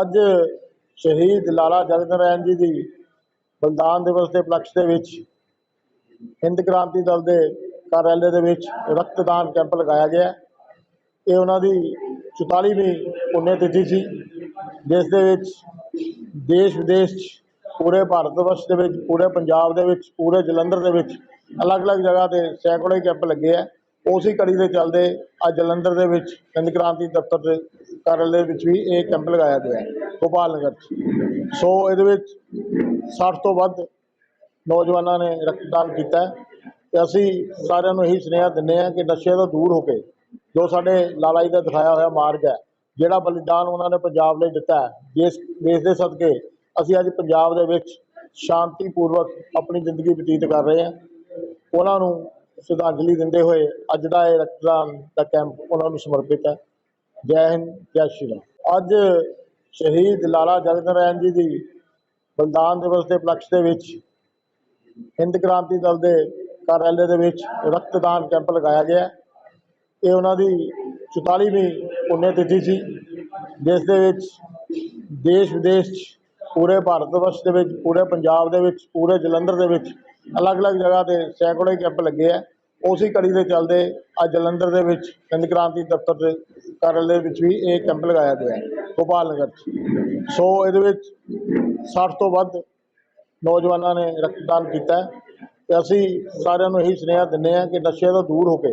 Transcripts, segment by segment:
ਅੱਜ ਸ਼ਹੀਦ ਲਾਲਾ ਜਗਤ ਨਾਰਾਇਣ ਜੀ ਦੀ ਬਲਿਦਾਨ ਦਿਵਸ ਦੇ ਉਪਲਕਸ਼ ਦੇ ਵਿੱਚ ਹਿੰਦ ਕ੍ਰਾਂਤੀ ਦਲ ਦੇ ਕਾਰਜਾਲੇ ਦੇ ਵਿੱਚ ਰਕਤਦਾਨ ਕੈਂਪ ਲਗਾਇਆ ਗਿਆ। ਇਹ ਉਹਨਾਂ ਦੀ 44ਵੀਂ ਪੁੰਨਿਆ ਤਿਥੀ ਸੀ। ਜਿਸ ਦੇ ਵਿੱਚ ਦੇਸ਼ ਵਿਦੇਸ਼ 'ਚ ਪੂਰੇ ਭਾਰਤ ਵਰਸ਼ ਦੇ ਵਿੱਚ, ਪੂਰੇ ਪੰਜਾਬ ਦੇ ਵਿੱਚ, ਪੂਰੇ ਜਲੰਧਰ ਦੇ ਵਿੱਚ ਅਲੱਗ-ਅਲੱਗ ਜਗ੍ਹਾ ਤੇ ਸੈਂਕੜੇ ਕੈਂਪ ਲੱਗੇ ਆ। ਉਸੇ ਕੜੀ ਦੇ ਚੱਲਦੇ ਅੱਜ ਜਲੰਧਰ ਦੇ ਵਿੱਚ ਹਿੰਦ ਕ੍ਰਾਂਤੀ ਦਫ਼ਤਰ ਦੇ ਕਾਰਜਾਲੇ ਵਿੱਚ ਵੀ ਇਹ ਕੈਂਪ ਲਗਾਇਆ ਗਿਆ ਹੈ, ਗੋਪਾਲ ਨਗਰ 'ਚ। ਸੋ ਇਹਦੇ ਵਿੱਚ 60 ਤੋਂ ਵੱਧ ਨੌਜਵਾਨਾਂ ਨੇ ਰਕਤਦਾਨ ਕੀਤਾ ਹੈ ਤੇ ਅਸੀਂ ਸਾਰਿਆਂ ਨੂੰ ਇਹੀ ਸੁਨੇਹਾ ਦਿੰਦੇ ਹਾਂ ਕਿ ਨਸ਼ੇ ਤੋਂ ਦੂਰ ਹੋ ਕੇ ਜੋ ਸਾਡੇ ਲਾਲਾ ਜੀ ਦਾ ਦਿਖਾਇਆ ਹੋਇਆ ਮਾਰਗ ਹੈ, ਜਿਹੜਾ ਬਲੀਦਾਨ ਉਹਨਾਂ ਨੇ ਪੰਜਾਬ ਲਈ ਦਿੱਤਾ ਜਿਸ ਦੇਸ਼ ਦੇ ਸਦਕੇ ਅਸੀਂ ਅੱਜ ਪੰਜਾਬ ਦੇ ਵਿੱਚ ਸ਼ਾਂਤੀਪੂਰਵਕ ਆਪਣੀ ਜ਼ਿੰਦਗੀ ਬਤੀਤ ਕਰ ਰਹੇ ਹਾਂ। ਉਹਨਾਂ ਨੂੰ ਸ਼ਰਧਾਂਜਲੀ ਦਿੰਦੇ ਹੋਏ ਅੱਜ ਦਾ ਇਹ ਰਕਤਦਾਨ ਦਾ ਕੈਂਪ ਉਹਨਾਂ ਨੂੰ ਸਮਰਪਿਤ ਹੈ। ਜੈ ਹਿੰਦ, ਜੈ ਸ਼੍ਰੀ ਰਾਮ। ਅੱਜ ਸ਼ਹੀਦ ਲਾਲਾ ਜਗਤ ਨਾਰਾਇਣ ਜੀ ਦੀ ਬਲਿਦਾਨ ਦਿਵਸ ਦੇ ਉਪਲਕਸ਼ ਦੇ ਵਿੱਚ ਹਿੰਦ ਕ੍ਰਾਂਤੀ ਦਲ ਦੇ ਕਾਰਜਾਲੇ ਦੇ ਵਿੱਚ ਰਕਤਦਾਨ ਕੈਂਪ ਲਗਾਇਆ ਗਿਆ। ਇਹ ਉਹਨਾਂ ਦੀ 44ਵੀਂ ਪੁੰਨਿਆ ਤਿਥੀ ਸੀ। ਜਿਸ ਦੇ ਵਿੱਚ ਦੇਸ਼ ਵਿਦੇਸ਼ 'ਚ ਪੂਰੇ ਭਾਰਤ ਵਰਸ਼ ਦੇ ਵਿੱਚ, ਪੂਰੇ ਪੰਜਾਬ ਦੇ ਵਿੱਚ, ਪੂਰੇ ਜਲੰਧਰ ਦੇ ਵਿੱਚ ਅਲੱਗ-ਅਲੱਗ ਜਗ੍ਹਾ ਤੇ ਸੈਂਕੜੇ ਕੈਂਪ ਲੱਗੇ ਆ। ਉਸੇ ਕੜੀ ਦੇ ਚੱਲਦੇ ਅੱਜ ਜਲੰਧਰ ਦੇ ਵਿੱਚ ਹਿੰਦ ਕ੍ਰਾਂਤੀ ਦਫ਼ਤਰ ਦੇ ਕਾਰਜਾਲੇ ਵਿੱਚ ਵੀ ਇਹ ਕੈਂਪ ਲਗਾਇਆ ਗਿਆ ਹੈ, ਗੋਪਾਲ ਨਗਰ 'ਚ। ਸੋ ਇਹਦੇ ਵਿੱਚ 60 ਤੋਂ ਵੱਧ ਨੌਜਵਾਨਾਂ ਨੇ ਰਕਤਦਾਨ ਕੀਤਾ ਹੈ ਤੇ ਅਸੀਂ ਸਾਰਿਆਂ ਨੂੰ ਇਹੀ ਸੁਨੇਹਾ ਦਿੰਦੇ ਹਾਂ ਕਿ ਨਸ਼ੇ ਤੋਂ ਦੂਰ ਹੋ ਕੇ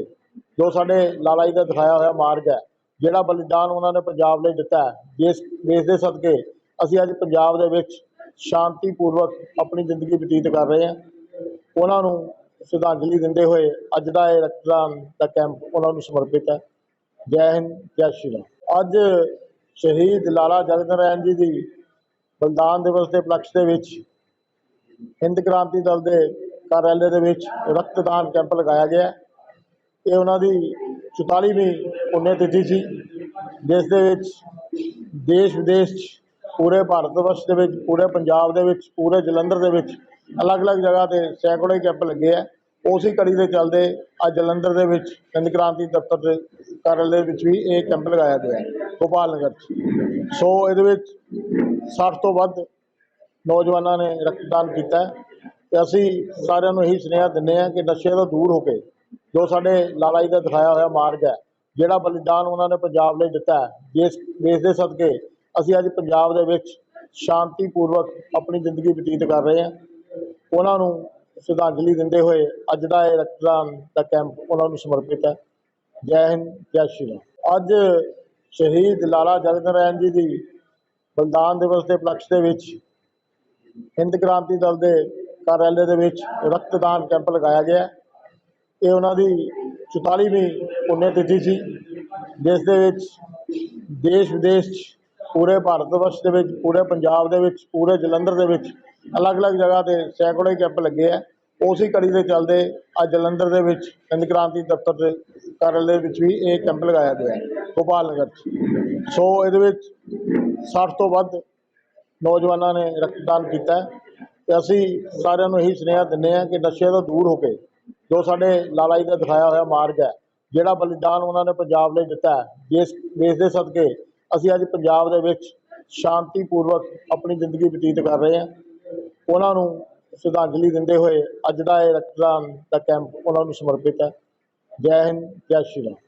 ਜੋ ਸਾਡੇ ਲਾਲਾ ਜੀ ਦਾ ਦਿਖਾਇਆ ਹੋਇਆ ਮਾਰਗ ਹੈ, ਜਿਹੜਾ ਬਲੀਦਾਨ ਉਹਨਾਂ ਨੇ ਪੰਜਾਬ ਲਈ ਦਿੱਤਾ ਹੈ ਜਿਸ ਦੇਸ਼ ਦੇ ਸਦਕੇ ਅਸੀਂ ਅੱਜ ਪੰਜਾਬ ਦੇ ਵਿੱਚ ਸ਼ਾਂਤੀਪੂਰਵਕ ਆਪਣੀ ਜ਼ਿੰਦਗੀ ਬਤੀਤ ਕਰ ਰਹੇ ਹਾਂ। ਉਹਨਾਂ ਨੂੰ ਸ਼ਰਧਾਂਜਲੀ ਦਿੰਦੇ ਹੋਏ ਅੱਜ ਦਾ ਇਹ ਰਕਤਦਾਨ ਦਾ ਕੈਂਪ ਉਹਨਾਂ ਨੂੰ ਸਮਰਪਿਤ ਹੈ। ਜੈ ਹਿੰਦ, ਜੈ ਸ਼੍ਰੀ ਰਾਮ। ਅੱਜ ਸ਼ਹੀਦ ਲਾਲਾ ਜਗਤ ਨਾਰਾਇਣ ਜੀ ਦੀ ਬਲਿਦਾਨ ਦਿਵਸ ਦੇ ਉਪਲਕਸ਼ ਦੇ ਵਿੱਚ ਹਿੰਦ ਕ੍ਰਾਂਤੀ ਦਲ ਦੇ ਕਾਰਜਾਲੇ ਦੇ ਵਿੱਚ ਰਕਤਦਾਨ ਕੈਂਪ ਲਗਾਇਆ ਗਿਆ ਇਹ ਉਹਨਾਂ ਦੀ 44ਵੀਂ ਪੁੰਨਿਆ ਤਿਥੀ ਸੀ। ਜਿਸ ਦੇ ਵਿੱਚ ਦੇਸ਼ ਵਿਦੇਸ਼ 'ਚ ਪੂਰੇ ਭਾਰਤ ਵਰਸ਼ ਦੇ ਵਿੱਚ, ਪੂਰੇ ਪੰਜਾਬ ਦੇ ਵਿੱਚ, ਪੂਰੇ ਜਲੰਧਰ ਦੇ ਵਿੱਚ ਅਲੱਗ-ਅਲੱਗ ਜਗ੍ਹਾ ਤੇ ਸੈਂਕੜੇ ਕੈਂਪ ਲੱਗੇ ਆ। ਉਸੇ ਕੜੀ ਦੇ ਚੱਲਦੇ ਅੱਜ ਜਲੰਧਰ ਦੇ ਵਿੱਚ ਹਿੰਦ ਕ੍ਰਾਂਤੀ ਦਫ਼ਤਰ ਦੇ ਕਾਰਜਾਲੇ ਵਿੱਚ ਵੀ ਇਹ ਕੈਂਪ ਲਗਾਇਆ ਗਿਆ ਹੈ, ਗੋਪਾਲ ਨਗਰ 'ਚ। ਸੋ ਇਹਦੇ ਵਿੱਚ 60 ਤੋਂ ਵੱਧ ਨੌਜਵਾਨਾਂ ਨੇ ਰਕਤਦਾਨ ਕੀਤਾ ਹੈ ਤੇ ਅਸੀਂ ਸਾਰਿਆਂ ਨੂੰ ਇਹੀ ਸੁਨੇਹਾ ਦਿੰਦੇ ਹਾਂ ਕਿ ਨਸ਼ੇ ਤੋਂ ਦੂਰ ਹੋ ਕੇ ਜੋ ਸਾਡੇ ਲਾਲਾ ਜੀ ਦਾ ਦਿਖਾਇਆ ਹੋਇਆ ਮਾਰਗ ਹੈ, ਜਿਹੜਾ ਬਲੀਦਾਨ ਉਹਨਾਂ ਨੇ ਪੰਜਾਬ ਲਈ ਦਿੱਤਾ ਹੈ ਜਿਸ ਦੇਸ਼ ਦੇ ਸਦਕੇ ਅਸੀਂ ਅੱਜ ਪੰਜਾਬ ਦੇ ਵਿੱਚ ਸ਼ਾਂਤੀਪੂਰਵਕ ਆਪਣੀ ਜ਼ਿੰਦਗੀ ਬਤੀਤ ਕਰ ਰਹੇ ਹਾਂ। ਉਹਨਾਂ ਨੂੰ ਸ਼ਰਧਾਂਜਲੀ ਦਿੰਦੇ ਹੋਏ ਅੱਜ ਦਾ ਇਹ ਰਕਤਦਾਨ ਦਾ ਕੈਂਪ ਉਹਨਾਂ ਨੂੰ ਸਮਰਪਿਤ ਹੈ। ਜੈ ਹਿੰਦ, ਜੈ ਸ਼੍ਰੀ ਰਾਮ। ਅੱਜ ਸ਼ਹੀਦ ਲਾਲਾ ਜਗਤ ਨਾਰਾਇਣ ਜੀ ਦੀ ਬਲਿਦਾਨ ਦਿਵਸ ਦੇ ਉਪਲਕਸ਼ ਦੇ ਵਿੱਚ ਹਿੰਦ ਕ੍ਰਾਂਤੀ ਦਲ ਦੇ ਕਾਰਜਾਲੇ ਦੇ ਵਿੱਚ ਰਕਤਦਾਨ ਕੈਂਪ ਲਗਾਇਆ ਗਿਆ। ਇਹ ਉਹਨਾਂ ਦੀ 44ਵੀਂ ਪੁੰਨਿਆ ਤਿਥੀ ਸੀ। ਜਿਸ ਦੇ ਵਿੱਚ ਦੇਸ਼ ਵਿਦੇਸ਼ 'ਚ ਪੂਰੇ ਭਾਰਤ ਵਰਸ਼ ਦੇ ਵਿੱਚ, ਪੂਰੇ ਪੰਜਾਬ ਦੇ ਵਿੱਚ, ਪੂਰੇ ਜਲੰਧਰ ਦੇ ਵਿੱਚ ਅਲੱਗ-ਅਲੱਗ ਜਗ੍ਹਾ ਤੇ ਸੈਂਕੜੇ ਕੈਂਪ ਲੱਗੇ ਆ। ਉਸੇ ਕੜੀ ਦੇ ਚੱਲਦੇ, ਅੱਜ ਜਲੰਧਰ ਦੇ ਵਿੱਚ ਹਿੰਦ ਕ੍ਰਾਂਤੀ ਦਫ਼ਤਰ ਦੇ ਕਾਰਜਾਲੇ ਵਿੱਚ ਵੀ ਇਹ ਕੈਂਪ ਲਗਾਇਆ ਗਿਆ ਹੈ, ਗੋਪਾਲ ਨਗਰ 'ਚ। ਸੋ ਇਹਦੇ ਵਿੱਚ 60 ਤੋਂ ਵੱਧ ਨੌਜਵਾਨਾਂ ਨੇ ਰਕਤਦਾਨ ਕੀਤਾ ਹੈ ਤੇ ਅਸੀਂ ਸਾਰਿਆਂ ਨੂੰ ਇਹੀ ਸੁਨੇਹਾ ਦਿੰਦੇ ਹਾਂ ਕਿ ਨਸ਼ੇ ਤੋਂ ਦੂਰ ਹੋ ਕੇ ਜੋ ਸਾਡੇ ਲਾਲਾ ਜੀ ਦਾ ਦਿਖਾਇਆ ਹੋਇਆ ਮਾਰਗ ਹੈ, ਜਿਹੜਾ ਬਲੀਦਾਨ ਉਹਨਾਂ ਨੇ ਪੰਜਾਬ ਲਈ ਦਿੱਤਾ ਹੈ ਜਿਸ ਦੇਸ਼ ਦੇ ਸਦਕੇ ਅਸੀਂ ਅੱਜ ਪੰਜਾਬ ਦੇ ਵਿੱਚ ਸ਼ਾਂਤੀਪੂਰਵਕ ਆਪਣੀ ਜ਼ਿੰਦਗੀ ਬਤੀਤ ਕਰ ਰਹੇ ਹਾਂ। ਉਹਨਾਂ ਨੂੰ ਸ਼ਰਧਾਂਜਲੀ ਦਿੰਦੇ ਹੋਏ ਅੱਜ ਦਾ ਇਹ ਰਕਤਦਾਨ ਦਾ ਕੈਂਪ ਉਹਨਾਂ ਨੂੰ ਸਮਰਪਿਤ ਹੈ। ਜੈ ਹਿੰਦ, ਜੈ ਸ਼੍ਰੀ ਰਾਮ।